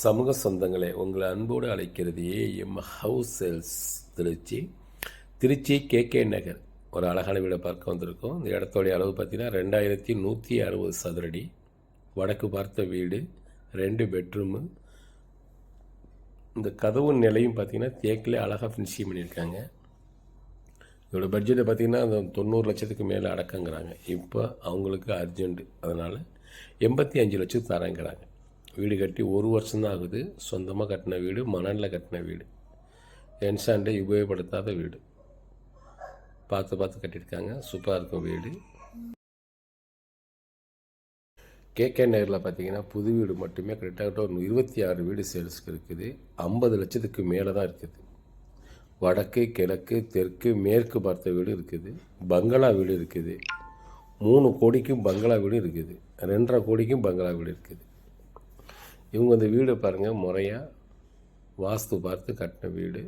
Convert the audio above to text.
சமூக சொந்தங்களே உங்களை அன்போடு அழைக்கிறது AM house sales Trichy. Trichy KK Nagar. ஒரு அழகான வீடை பார்க்க வந்திருக்கோம். இந்த இடத்தோடைய அளவு பார்த்தீங்கன்னா ரெண்டாயிரத்தி நூற்றி அறுபது சதுரடி. வடக்கு பார்த்த வீடு ரெண்டு பெட்ரூமு இந்த கதவு நிலையும் பார்த்தீங்கன்னா தேக்கில் அழகாக ஃபினிஷிங் பண்ணியிருக்காங்க. இதோட பட்ஜெட்டை பார்த்தீங்கன்னா அந்த தொண்ணூறு லட்சத்துக்கு மேலே அடக்கங்கிறாங்க. இப்போ அவங்களுக்கு அர்ஜென்ட்டு அதனால் எண்பத்தி அஞ்சு லட்சம் தரேங்கிறாங்க. வீடு கட்டி ஒரு வருஷம்தான் ஆகுது சொந்தமாக கட்டின வீடு மணலில் கட்டின வீடு. என்சாண்டை உபயோகப்படுத்தாத வீடு. பார்த்து பார்த்து கட்டியிருக்காங்க. சூப்பராக இருக்கும் வீடு. கேகே நகரில் பார்த்தீங்கன்னா புது வீடு மட்டுமே கிட்டத்தட்ட ஒரு இருபத்தி ஆறு வீடு சேல்ஸுக்கு இருக்குது. ஐம்பது லட்சத்துக்கு மேலே தான் இருக்குது. வடக்கு கிழக்கு தெற்கு மேற்கு பார்த்த வீடு இருக்குது. பங்களா வீடு இருக்குது. மூணு கோடிக்கும் பங்களா வீடு இருக்குது. ரெண்டரை கோடிக்கும் பங்களா வீடு இருக்குது. இவங்க அந்த வீடு பாருங்கள் முறையாக வாஸ்து பார்த்து கட்டின வீடு.